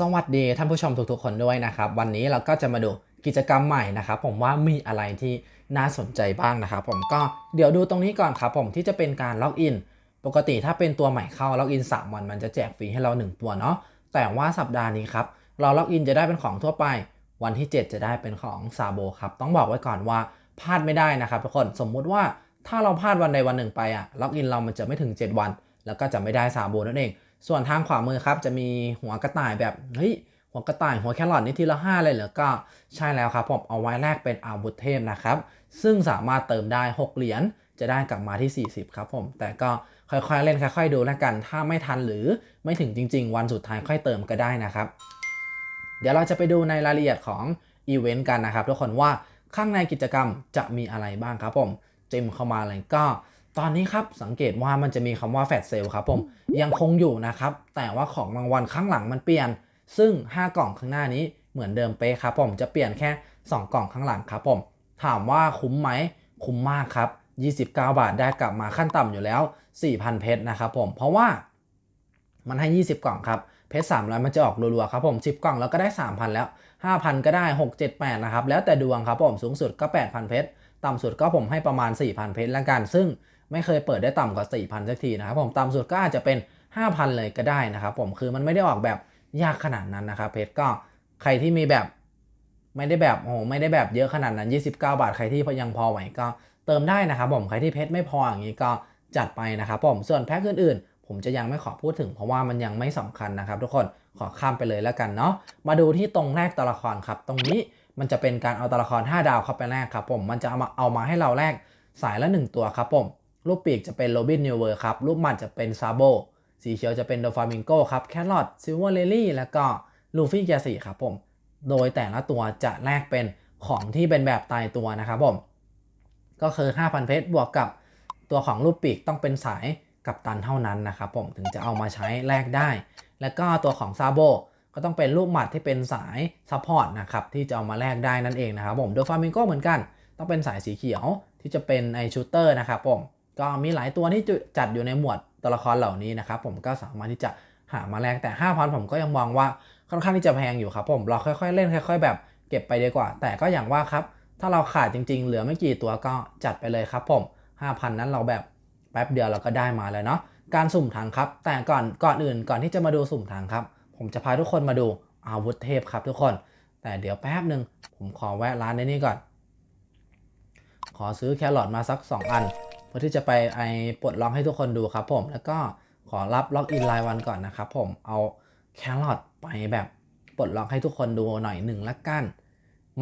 สวัสดีท่านผู้ชมทุกๆคนด้วยนะครับ วันนี้เราก็จะมาดูกิจกรรมใหม่นะครับ ผมว่ามีอะไรที่น่าสนใจบ้างนะครับ ผมก็เดี๋ยวดูตรงนี้ก่อนครับ ผมที่จะเป็นการล็อกอิน ปกติถ้าเป็นตัวใหม่เข้าล็อกอิน3วันมันจะแจกฟรีให้เรา 1 ตัวเนาะแต่ว่าสัปดาห์นี้ครับเราล็อกอินจะได้เป็นของทั่วไป วันที่ 7 จะได้เป็นของซาโบครับต้องบอกไว้ก่อนว่าพลาดไม่ได้นะครับทุกคนสมมุติว่าถ้าเราพลาดวันใดวันหนึ่งไปอะล็อกอินเรามันจะไม่ถึง 7 วัน แล้วก็จะไม่ได้ซาโบนั่นเอง ส่วนทางขวามือครับจะมีหัวกระต่ายแบบเฮ้ยหัวกระต่ายหัวแครอทนี่ทีละ5เลยเหรอก็ใช่แล้วครับผมเอาไว้แลกเป็นอาวุธเทพนะครับ ซึ่งสามารถเติมได้ 6 เหรียญจะได้กลับมาที่ 40 ครับผม แต่ก็ค่อยๆเล่นค่อยๆดูแล้วกัน ถ้าไม่ทันหรือไม่ถึงจริง ๆ วันสุดท้ายค่อยเติมก็ได้นะครับ เดี๋ยวเราจะไปดูในรายละเอียดของอีเวนต์กันนะครับทุกคนว่าข้างในกิจกรรมจะมีอะไรบ้างครับผมจิ้มเข้ามาเลยก็ ตอนนี้ครับสังเกตว่ามันจะมีคำว่าแฟดเซลครับผมยังคงอยู่นะครับ แต่ว่าของรางวัลข้างหลังมันเปลี่ยน ซึ่ง 5 กล่องข้างหน้านี้เหมือนเดิมเป๊ะครับผมจะเปลี่ยนแค่ 2 กล่องข้างหลังครับผมถามว่าคุ้มไหมคุ้มมากครับ 29 บาทได้กลับมาขั้นต่ำอยู่แล้ว 4,000 เพชรนะครับผมเพราะว่ามันให้ 20 กล่องครับเพชร300 มันจะออกรัวๆครับผม 10 กล่องแล้วก็ได้ 3,000 แล้ว 5,000 ก็ได้ 6 7 8 นะครับ แล้วแต่ดวงครับผมสูงสุดก็ 8,000 เพชรต่ำสุดก็ผมให้ประมาณ 4,000 เพชรแล้วกัน ซึ่ง ไม่เคยเปิดได้ต่ำกว่า 4,000 สักทีนะครับผมต่ำสุดก็อาจจะเป็น 5,000 เลยก็ได้นะครับผมคือมันไม่ได้ออกแบบยากขนาดนั้นนะครับเพชรก็ใครที่มีแบบไม่ได้แบบโอ้โหไม่ได้แบบเยอะขนาดนั้น 29 บาทใครที่ยังพอไหวก็เติมได้นะครับผมใครที่เพชรไม่พออย่างนี้ก็จัดไปนะครับผมส่วนแพ็คอื่นๆ ผมจะยังไม่ขอพูดถึงเพราะว่ามันยังไม่สำคัญนะครับ ทุกคนขอข้ามไปเลยแล้วกันเนาะมาดูที่ตรงแรกตัวละครครับ ตรงนี้มันจะเป็นการเอาตัวละคร 5 ดาวเข้าไปแลกครับผมมันจะเอามาเอามาให้เราแลกสายละ 1 ตัวครับผม รูปปีกจะเป็นโรบินนิวเวอร์ครับ รูปหมัดจะเป็นซาโบ สีเขียวจะเป็นโดฟามิงโกครับ แครอทซิลเวอร์เลลี่ แล้วก็ลูฟี่แกสี่ครับผม โดยแต่ละตัวจะแลกเป็นของที่เป็นแบบตายตัวนะครับผม ก็คือ 5,000 เพชรบวกกับตัวของรูปปีกต้องเป็นสายกับตันเท่านั้นนะครับผมถึงจะเอามาใช้แลกได้ แล้วก็ตัวของซาโบก็ต้องเป็นรูปหมัดที่เป็นสายซัพพอร์ตนะครับที่จะเอามาแลกได้นั่นเองนะครับผมโดฟามิงโกเหมือนกัน ต้องเป็นสายสีเขียวที่จะเป็นไอชูเตอร์นะครับผม ก็มีหลายตัวที่จัดอยู่ในหมวดตัวละครเหล่านี้นะครับผมก็สามารถที่จะหามาแลกแต่ 5,000 ผมก็ยังมองว่าค่อนข้างที่จะแพงอยู่ครับผมเราค่อยๆ เล่นค่อย ๆ แบบเก็บไปดีกว่า แต่ก็อย่างว่าครับ ถ้าเราขาดจริง ๆ เหลือไม่กี่ตัวก็จัดไปเลยครับผม 5,000 นั้นเราแบบแป๊บเดียวเราก็ได้มาแล้วเนาะการสุ่มถังครับ แต่ก่อนก่อนอื่นก่อนที่จะมาดูสุ่มถังครับ ผมจะพาทุกคนมาดูอาวุธเทพครับทุกคน แต่เดี๋ยวแป๊บหนึ่งผมขอแวะร้านในนี้ก่อน ขอซื้อแครอทมาสัก 2 อัน เพื่อที่จะไปไอปลดล็อกให้ทุกคนดูครับผม แล้วก็ขอรับล็อกอินรายวันก่อนนะครับผมเอาแครอทไปแบบปลดล็อกให้ทุกคนดูหน่อยหนึ่งละกัน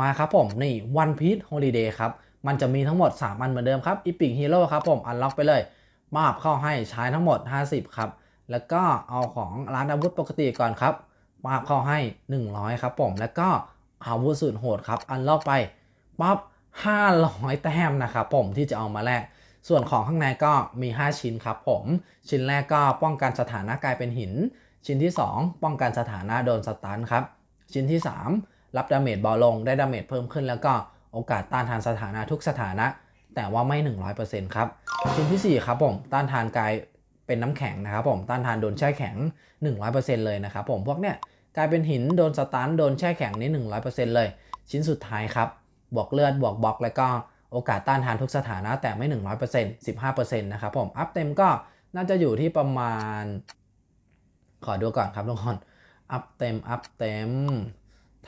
มาครับผมนี่ One Piece Holiday ครับ มันจะมีทั้งหมด 3 อันเหมือนเดิมครับ Epic Hero ครับผมอันล็อกไปเลยมาบเข้าให้ใช้ทั้งหมด 50 ครับ แล้วก็เอาของร้านอาวุธปกติก่อนครับมาบเข้าให้ 100 ครับผมแล้วก็อาวุธสุดโหดครับ อันล็อกไปปั๊บ500 แต้มนะครับผมที่จะเอามาแลก ส่วนของข้างในก็มี 5 ชิ้นครับผม ชิ้นแรกก็ป้องกันสถานะกลายเป็นหิน ชิ้นที่ 2 ป้องกันสถานะโดนสตันครับ ชิ้นที่ 3 รับดาเมจเบาลงได้ดาเมจเพิ่มขึ้น แล้วก็โอกาสต้านทานสถานะทุกสถานะ แต่ว่าไม่ 100%ครับ ชิ้นที่ 4 ครับผมต้านทานกายเป็นน้ำแข็งนะครับผมต้านทานโดนแช่แข็ง 100%เลยนะครับผมพวกเนี้ยกลายเป็นหินโดนสตันโดนแช่แข็งนี่100%เลย ชิ้นสุดท้ายครับบวกเลือดบวกบล็อกแล้วก็ โอกาสต้านทานทุกสถานะแต่ไม่ 100% 15%นะครับผม อัพเต็มก็น่าจะอยู่ที่ประมาณ ขอดูก่อนครับทุกคน อัพเต็ม อัพเต็ม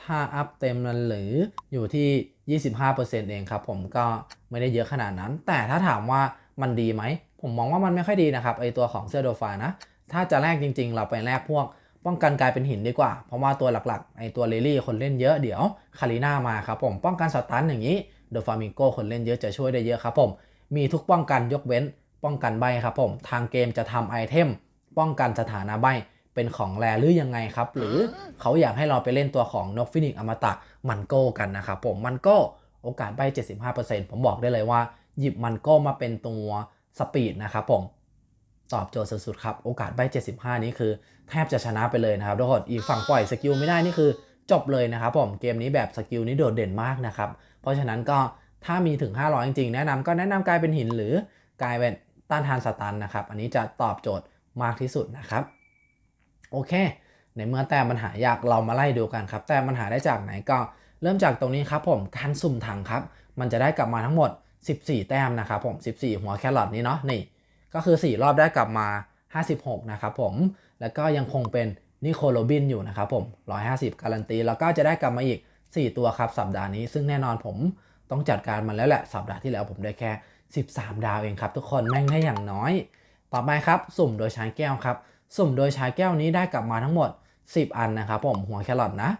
ถ้าอัพเต็มนั้นหรืออยู่ที่ 25%เองครับผมก็ไม่ได้เยอะขนาดนั้น แต่ถ้าถามว่ามันดีไหม ผมมองว่ามันไม่ค่อยดีนะครับไอตัวของเสื้อโดฟานะ ถ้าจะแลกจริง ๆ เราไปแลกพวกป้องกันกลายเป็นหินดีกว่า เพราะว่าตัวหลักๆ ไอตัวเลลี่คนเล่นเยอะเดี๋ยวคาริน่ามาครับผม ป้องกันสตันอย่างนี้ เดอะฟามิงโกคนเล่นเยอะจะช่วยได้เยอะครับผม มีทุกป้องกันยกเว้นป้องกันใบครับผม ทางเกมจะทำไอเทม ป้องกันสถานะใบเป็นของแรหรือยังไงครับ หรือเขาอยากให้เราไปเล่นตัวของนกฟินิกอมตะมันโก้กันนะครับผมมันโก้โอกาสใบ 75%ผมบอกได้เลยว่า หยิบมันโก้มาเป็นตัวสปีดนะครับผมตอบโจทย์สุดๆครับ โอกาสใบ 75 นี้คือแทบจะชนะไปเลยนะครับทุกคนอีกฝั่งปล่อยสกิลไม่ได้นี่คือจบเลยนะครับผมเกมนี้แบบสกิลนี้โดดเด่นมากนะครับ เพราะฉะนั้นก็ถ้ามีถึง 500 จริงๆ แนะนำก็แนะนำกลายเป็นหินหรือกลายเป็นต้านทานสตันนะครับ อันนี้จะตอบโจทย์มากที่สุดนะครับ โอเค ในเมื่อแต้มมันหายากเรามาไล่ดูกันครับ แต้มมันหาได้จากไหนก็เริ่มจากตรงนี้ครับผมการสุ่มถังครับ มันจะได้กลับมาทั้งหมด 14 แต้มนะครับผม 14 หัวแครอทนี้เนาะนี่ ก็คือ 4 รอบได้กลับมา 56 นะครับผม แล้วก็ยังคงเป็นนิโคโรบินอยู่นะครับผม 150 การันตี แล้วก็จะได้กลับมาอีก 4 ตัวครับสัปดาห์นี้ซึ่งแน่นอนผมต้องจัดการมันแล้วแหละสัปดาห์ที่แล้วผมได้แค่ 13 ดาวเองครับทุกคนแม่งได้อย่างน้อย ต่อไปครับสุ่มโดยใช้แก้วครับ สุ่มโดยใช้แก้วนี้ได้กลับมาทั้งหมด 10 อันนะครับผมหัวแครอทนะ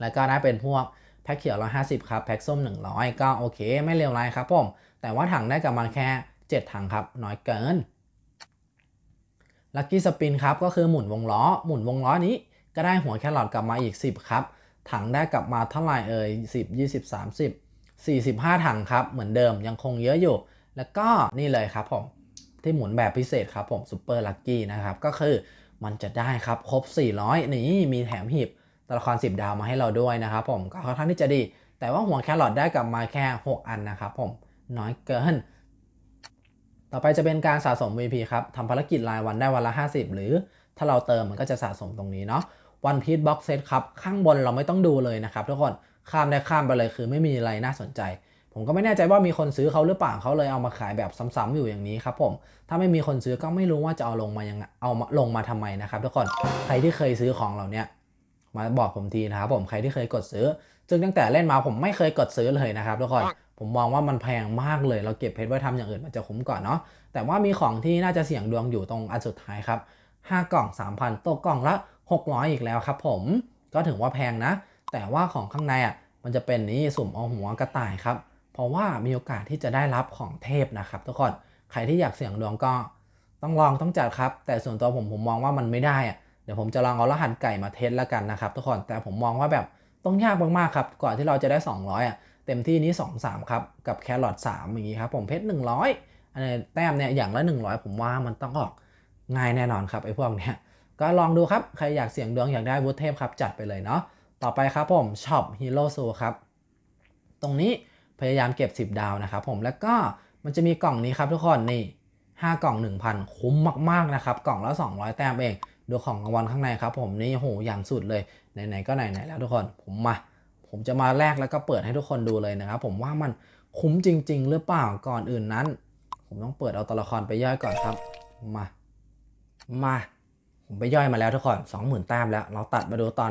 แล้วก็ได้เป็นพวกแพ็คเขียว 150 ครับ แพ็คส้ม 100 ก็โอเค ไม่เลวร้ายครับผม แต่ว่าถังได้กลับมาแค่ 7 ถังครับ น้อยเกิน ลัคกี้สปินครับ ก็คือหมุนวงล้อ หมุนวงล้อนี้ก็ได้หัวแครอทกลับมาอีก 10 ครับ ถังได้กลับมาเท่าไหร่เอ่ย10 20 30 45 ถังครับ เหมือนเดิมยังคงเยอะอยู่ แล้วก็นี่เลยครับผม ที่หมุนแบบพิเศษครับผมซูเปอร์ลัคกี้นะครับ ก็คือมันจะได้ครับครบ 400 นี่มีแถมหีบตัวละคร 10 ดาวมาให้เราด้วยนะครับผมก็ค่อนข้างที่จะดี แต่ว่าหัวแครอทได้กลับมาแค่ 6 อันนะครับผมน้อยเกิน ต่อไปจะเป็นการสะสม VP ครับทำภารกิจรายวันได้วันละ 50 หรือถ้าเราเติมมันก็จะสะสมตรงนี้เนาะ วันพี e บ็อกเซตครับข้างบนเราไม่ต้องดูเลยนะครับทุกคนข้ามได้ข้ามไปเลยคือไม่มีอะไรน่าสนใจ ผมก็ไม่แน่ใจว่ามีคนซื้อเขาหรือเปล่าเขาเลยเอามาขายแบบซ้ำๆอยู่อย่างนี้ครับผมถ้าไม่มีคนซื้อก็ไม่รู้ว่าจะเอาลงมายังไงเอาลงมาทำไมนะครับทุกคนใครที่เคยซื้อของเหล่านี้มาบอกผมทีนะครับผมใครที่เคยกดซื้อซึ่งตั้งแต่เล่นมาผมไม่เคยกดซื้อเลยนะครับทุกคนผมมองว่ามันแพงมากเลย เราเก็บเพชรไว้ทำอย่างอื่นมันจะคุ้มก่อนเนาะแต่ว่ามีของที่น่าจะเสี่ยงดวงอยู่ตรงอันสุดท้ายครับ5กล่อง 3,000ตกกล่องละ 600 อีกแล้วครับผมก็ถือว่าแพงนะ แต่ว่าของข้างในอะมันจะเป็นนี้สุ่มเอาหัวกระต่ายครับ เพราะว่ามีโอกาสที่จะได้รับของเทพนะครับทุกคนใครที่อยากเสี่ยงดวงก็ต้องลองต้องจัดครับ แต่ส่วนตัวผมผมมองว่ามันไม่ได้อะเดี๋ยวผมจะลองเอารหัสไก่มาเทสแล้วกันนะครับทุกคนแต่ผมมองว่าแบบต้องยากมากๆครับก่อนที่เราจะได้ 200อะเต็มที่นี้ 2 3 ครับ กับแครอท3อย่างนี้ครับผมเพชร100อันนี้แต้มเนี่ยอย่างละ 100 ผมว่ามันต้องออกง่ายแน่นอนครับไอ้พวกเนี้ย ก็ลองดูครับ ใครอยากเสี่ยงดวงอยากได้วุฒิเทพครับจัดไปเลยเนาะต่อไปครับผมช็อปฮีโร่ซูครับ ตรงนี้พยายามเก็บ 10 ดาวนะครับผมแล้วก็มันจะมีกล่องนี้ครับทุกคนนี่5กล่อง 1,000 คุ้มมากๆนะครับ กล่องละ 200 แต้มเอง ดูของรางวัลข้างในครับผมนี่โหอย่างสุดเลย ไหนๆก็ไหนๆแล้วทุกคนผมมา ผมจะมาแลกแล้วก็เปิดให้ทุกคนดูเลยนะครับ ผมว่ามันคุ้มจริง ๆ หรือเปล่าก่อนอื่นนั้น ผมต้องเปิดเอาตัวละครไปย่อยก่อนครับมามา ผมไปย่อยมาแล้วทุกคน20,000แต้มแล้ว เราตัดมาดูตอน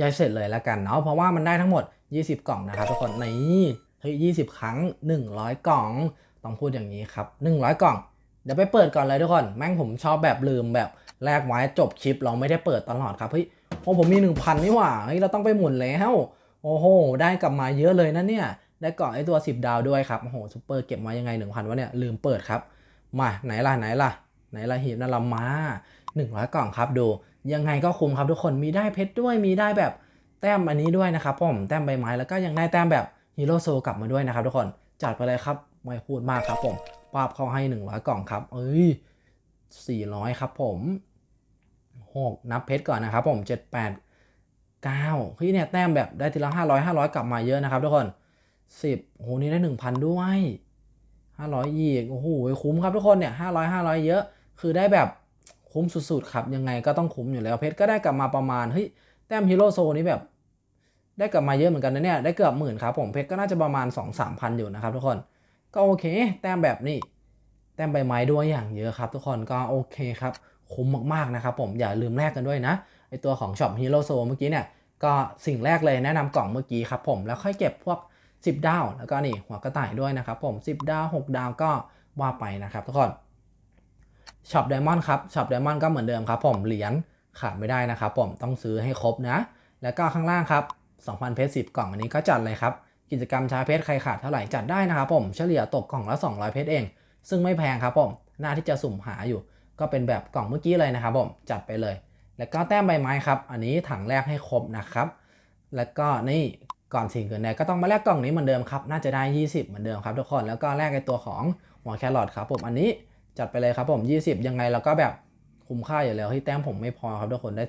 ย่อยเสร็จเลยแล้วกันเนาะเพราะว่ามันได้ทั้งหมด 20 กล่องนะครับทุกคนนี่เฮ้ย20ครั้ง 100 กล่องต้องพูดอย่างนี้ครับ 100 กล่อง เดี๋ยวไปเปิดก่อนเลยทุกคน แม่งผมชอบแบบลืมแบบแลกไว้จบคลิปเราไม่ได้เปิดตลอดครับเฮ้ยโอ้ผมมี 1,000นี่หว่าเฮ้ยเราต้องไปหมุนแล้วโอ้โห ได้กลับมาเยอะเลยนะเนี่ย ได้กล่องไอ้ตัว 10 ดาวด้วยครับ โอ้โหซูเปอร์เก็บมายังไง 1,000วะเนี่ย ลืมเปิดครับ มาไหนล่ะไหนล่ะ ไหนล่ะหีบนั่นละมา 100 กล่องครับดูยังไงก็คุ้มครับทุกคนมีได้เพชรด้วยมีได้แบบแต้มอันนี้ด้วยนะครับผมแต้มใบไม้แล้วก็ยังได้แต้มแบบฮีโร่โซกลับมาด้วยนะครับทุกคนจัดไปเลยครับไม่พูดมากครับผมปาบเขาให้ 100 กล่องครับ เอ้ย 400 ครับผม 6 นับเพชรก่อนนะครับผม 7 8 9เฮ้ยเนี่ยแต้มแบบได้ทีละ 500 500 กลับมาเยอะนะครับทุกคน 10โอ้โหนี่ได้ 1,000 ด้วย 500 อีก โอ้โห คุ้มครับทุกคนเนี่ย 500 500 เยอะ คือได้แบบ คุ้มสุดๆครับยังไงก็ต้องคุ้มอยู่แล้วเพชรก็ได้กลับมาประมาณเฮ้ยแต้มฮีโร่โซนี้แบบ ได้กลับมาเยอะเหมือนกันนะเนี่ยได้เกือบหมื่นครับผมเพชรก็น่าจะประมาณ 2 3พันอยู่นะครับทุกคนก็โอเค แต้มแบบนี้ แต้มใบไม้ด้วยอย่างเยอะครับ ทุกคนก็โอเคครับคุ้มมากๆนะครับผมอย่าลืมแลกกันด้วยนะไอตัวของช็อปฮีโร่โซเมื่อกี้เนี่ยก็สิ่งแรกเลยแนะนำกล่องเมื่อกี้ครับผมแล้วค่อยเก็บพวก 10 ดาว แล้วก็นี่หัวกระต่ายด้วยนะครับผม 10 ดาว 6 ดาวก็ว่าไปนะครับทุกคน ช็อปไดมอนด์ครับช็อปไดมอนด์ก็เหมือนเดิมครับผมเหรียญขาดไม่ได้นะครับผมต้องซื้อให้ครบนะ แล้วก็ข้างล่างครับ2,000เพชร10 กล่องอันนี้ก็จัดเลยครับ กิจกรรมชาเพชรใครขาดเท่าไหร่จัดได้นะครับผมเฉลี่ยตกกล่องละ 200 เพชรเอง ซึ่งไม่แพงครับผมหน้าที่จะสุ่มหาอยู่ ก็เป็นแบบกล่องเมื่อกี้เลยนะครับผมจัดไปเลย แล้วก็แต้มใบไม้ครับ อันนี้ถังแรกให้ครบนะครับ แล้วก็นี่ก่อนสิ่งเกินใดก็ต้องมาแลกกล่องนี้เหมือนเดิมครับน่าจะได้ 20 เหมือนเดิมครับทุกคนแล้วก็แลกไอตัวของหัวแครอทครับผมอันนี้ จัดไปเลยครับผม 20 ยังไงเราก็แบบคุ้มค่าอยู่แล้วที่แต้มผมไม่พอครับทุกคนได้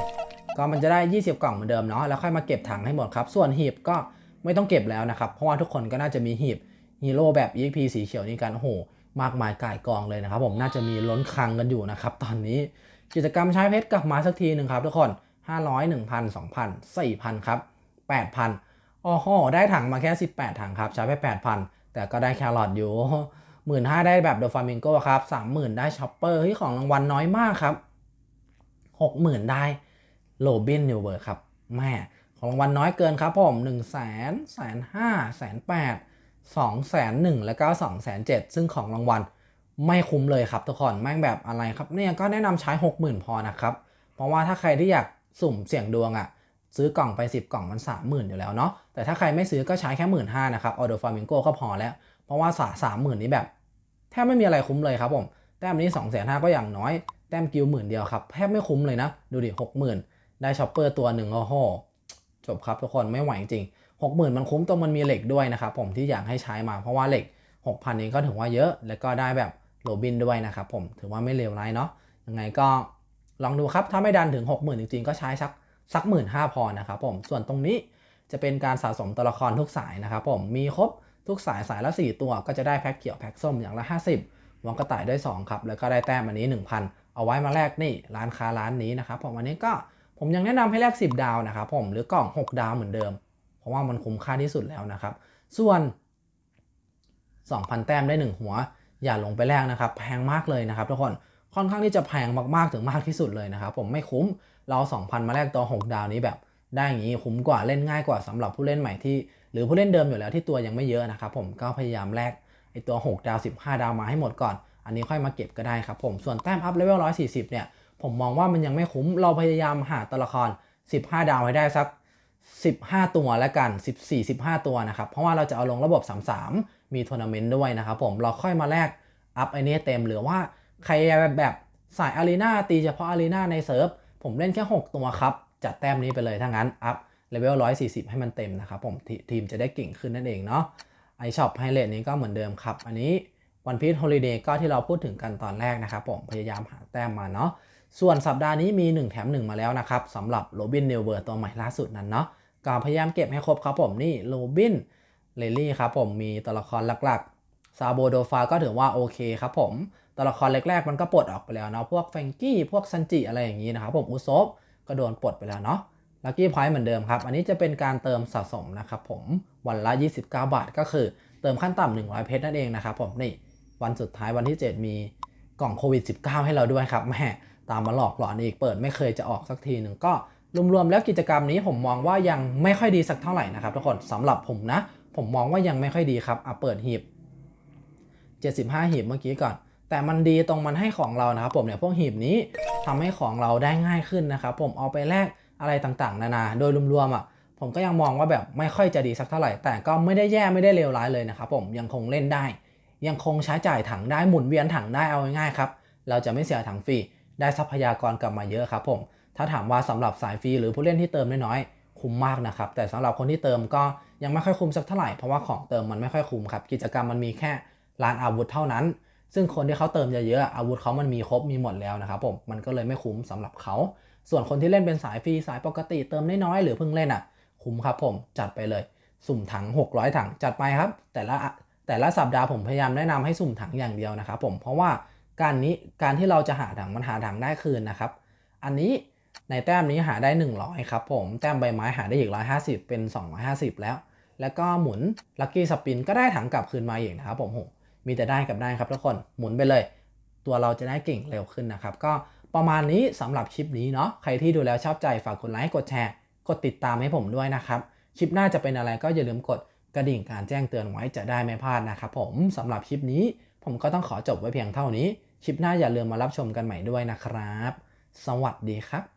15 ก็มันจะได้ 20 กล่องเหมือนเดิมเนาะแล้วค่อยมาเก็บถังให้หมดครับส่วนหีบก็ไม่ต้องเก็บแล้วนะครับ เพราะว่าทุกคนก็น่าจะมีหีบฮีโร่แบบ EXP สีเขียวนี้กันโอ้โหมากมายก่ายกองเลยนะครับ ผมน่าจะมีล้นคลังกันอยู่นะครับตอนนี้กิจกรรมใช้เพชรกลับมาสักทีหนึ่งครับทุกคน 500 1,000 2,000 4,000 ครับ 8,000อ๋อได้ถังมาแค่ 18 ถังครับ ใช้ไป 8,000 แต่ก็ได้แครอทอยู่ หมื่นห้าได้แบบโดฟามิงโกครับสามหมื่นได้ช็อปเปอร์เฮ้ยของรางวัลน้อยมากครับหกหมื่นได้โรบินนิวเวิร์ครับแม่ของรางวัลน้อยเกินครับผมหนึ่งแสนแสนห้าแสนแปดสองแสนหนึ่งแล้วก็สองแสนเจ็ดซึ่งของรางวัลไม่คุ้มเลยครับทุกคนแม่งแบบอะไรครับเนี่ยก็แนะนำใช้หกหมื่นพอนะครับเพราะว่าถ้าใครที่อยากสุ่มเสี่ยงดวงอะ่ะซื้อกล่องไป 10 กล่องมัน 30,000 อยู่แล้วเนาะแต่ถ้าใครไม่ซื้อก็ใช้แค่หมื่นห้านะครับออโดฟามิงโกก็พอแล้ว เพราะว่าสามหมื่นนี้แบบแทบไม่มีอะไรคุ้มเลยครับผมแต้มนี้2องแสนห้าก็อย่างน้อยแต้มกิลหมื่นเดียวครับแทบไม่คุ้มเลยนะ ดูดิหกหมื่นได้ช็อปเปอร์ตัวหนึ่งโอ้โหจบครับทุกคนไม่ไหวจริงหกหมื่นมันคุ้มตรงมันมีเหล็กด้วยนะครับผมที่อยากให้ใช้มาเพราะว่าเหล็ก6,000นี้ก็ถือว่าเยอะ แล้วก็ได้แบบโรบินด้วยนะครับผมถือว่าไม่เลวร้ายเนาะยังไงก็ลองดูครับถ้าไม่ดันถึง 60,000 จริงๆ ก็ใช้สักสักหมื่นห้าพอนะครับผมส่วนตรงนี้จะเป็นการสะสมตัวละครทุกสายนะครับผมมีครบ ทุกสายสายละ 4 ตัวก็จะได้แพ็คเขียวแพ็คส้มอย่างละ 50วางกระต่ายได้ 2 ครับ แล้วก็ได้แต้มอันนี้ 1,000 เอาไว้มาแลกนี่ร้านค้าร้านนี้นะครับผมวันนี้ก็ผมยังแนะนำให้แลก10 ดาวนะครับผมหรือกล่อง 6 ดาวเหมือนเดิม เพราะว่ามันคุ้มค่าที่สุดแล้วนะครับ ส่วน 2,000 แต้มได้ 1 หัว อย่าลงไปแลกนะครับ แพงมากเลยนะครับทุกคนค่อนข้างที่จะแพงมากๆถึงมากที่สุดเลยนะครับผมไม่คุ้มเรา 2,000 มาแลกตัว 6 ดาวนี้แบบ ได้อย่างนี้คุ้มกว่าเล่นง่ายกว่าสำหรับผู้เล่นใหม่ที่ หรือผู้เล่นเดิมอยู่แล้วที่ตัวยังไม่เยอะนะครับผมก็พยายามแลกไอตัว 6 ดาว 15 ดาวมาให้หมดก่อน อันนี้ค่อยมาเก็บก็ได้ครับผมส่วนแต้มอัพเลเวล140 เนี่ย ผมมองว่ามันยังไม่คุ้มเราพยายามหาตัวละคร 15 ดาวให้ได้สัก 15 ตัวแล้วกัน 14 15 ตัวนะครับ เพราะว่าเราจะเอาลงระบบ 33 มีทัวร์นาเมนต์ด้วยนะครับผมเราค่อยมาแลกอัพไอเนี้เต็มหรือว่าใครแบบสายอารีนาตีเฉพาะอารีนาในเซิร์ฟผมเล่นแค่ 6 ตัวครับ จัดแต้มนี้ไปเลยถ้างั้นอัพ เลเวล140 ให้มันเต็มนะครับผมททีมจะได้เก่งขึ้นนั่นเองเนาะไอช็อปไฮเลทนี้ก็เหมือนเดิมครับ อันนี้วันพีทโฮลิเดย์ก็ที่เราพูดถึงกันตอนแรกนะครับผมพยายามหาแต้มมาเนาะส่วนสัปดาห์นี้มี 1 แถม 1 มาแล้วนะครับสำหรับโรบินเนลเวอร์ตัวใหม่ล่าสุดนั้นเนาะก็พยายามเก็บให้ครบครับผมนี่โรบินเลลี่ครับผมมีตัวละครหลักๆซาโบโดฟาก็ถือว่าโอเคครับผมตัวละครแรกๆมันก็ปลดออกไปแล้วเนาะพวกแฟงกี้พวกซันจิอะไรอย่างนี้นะครับผมอุซบก็โดนปลดไปแล้วเนาะ ลัคกี้พอยต์เหมือนเดิมครับ อันนี้จะเป็นการเติมสะสมนะครับผมวันละ 29 บาทก็คือเติมขั้นต่ำ100 เพชรนั่นเองนะครับผมนี่วันสุดท้ายวันที่ 7 มีกล่องโควิด -19 ให้เราด้วยครับแม่ตามมาหลอกหลอนอีกเปิดไม่เคยจะออกสักทีหนึ่งก็รวมๆแล้วกิจกรรมนี้ผมมองว่ายังไม่ค่อยดีสักเท่าไหร่นะครับทุกคนสำหรับผมนะ ผมมองว่ายังไม่ค่อยดีครับอะเปิดหีบ 75 หีบเมื่อกี้ก่อน แต่มันดีตรงมันให้ของเรานะครับผมเนี่ยพวกหีบนี้ทำให้ของเราได้ง่ายขึ้นนะครับผมเอาไปแลก อะไรต่างๆ นานา โดยรวมๆอะผมก็ยังมองว่าแบบไม่ค่อยจะดีสักเท่าไหร่ แต่ก็ไม่ได้แย่ไม่ได้เลวร้ายเลยนะครับผมยังคงเล่นได้ ยังคงใช้จ่ายถังได้หมุนเวียนถังได้เอาง่ายๆครับเราจะไม่เสียถังฟรีได้ทรัพยากรกลับมาเยอะครับผมถ้าถามว่าสำหรับสายฟรีหรือผู้เล่นที่เติมน้อยๆคุ้มมากนะครับแต่สำหรับคนที่เติมก็ยังไม่ค่อยคุ้มสักเท่าไหร่เพราะว่าของเติมมันไม่ค่อยคุ้มครับกิจกรรมมันมีแค่ร้านอาวุธเท่านั้น ซึ่งคนที่เขาเติมเยอะๆอาวุธเขามันมีครบมีหมดแล้วนะครับผมมันก็เลยไม่คุ้มสำหรับเขา ส่วนคนที่เล่นเป็นสายฟรีสายปกติเติมน้อยๆหรือเพิ่งเล่นอะ คุ้มครับผมจัดไปเลย สุ่มถัง 600 ถังจัดไปครับ แต่ละแต่ละสัปดาห์ผมพยายามแนะนำให้สุ่มถังอย่างเดียวนะครับผมเพราะว่าการนี้การที่เราจะหาถังมันหาถังได้คืนนะครับ อันนี้ในแต้มนี้หาได้ 100 ครับผม แต้มใบไม้หาได้อีก 150 เป็น 250 แล้ว แล้วก็หมุนลัคกี้สปินก็ได้ถังกลับคืนมาอีกนะครับผมโหมีแต่ได้กับได้ครับทุกคนหมุนไปเลย ตัวเราจะได้เก่งเร็วขึ้นนะครับ ก็ ประมาณนี้สำหรับคลิปนี้เนาะใครที่ดูแล้วชอบใจฝากกดไลค์กดแชร์ กดติดตามให้ผมด้วยนะครับ คลิปหน้าจะเป็นอะไรก็อย่าลืมกดกระดิ่งการแจ้งเตือนไว้จะได้ไม่พลาดนะครับผมสำหรับคลิปนี้ผมก็ต้องขอจบไว้เพียงเท่านี้ คลิปหน้าอย่าลืมมารับชมกันใหม่ด้วยนะครับ สวัสดีครับ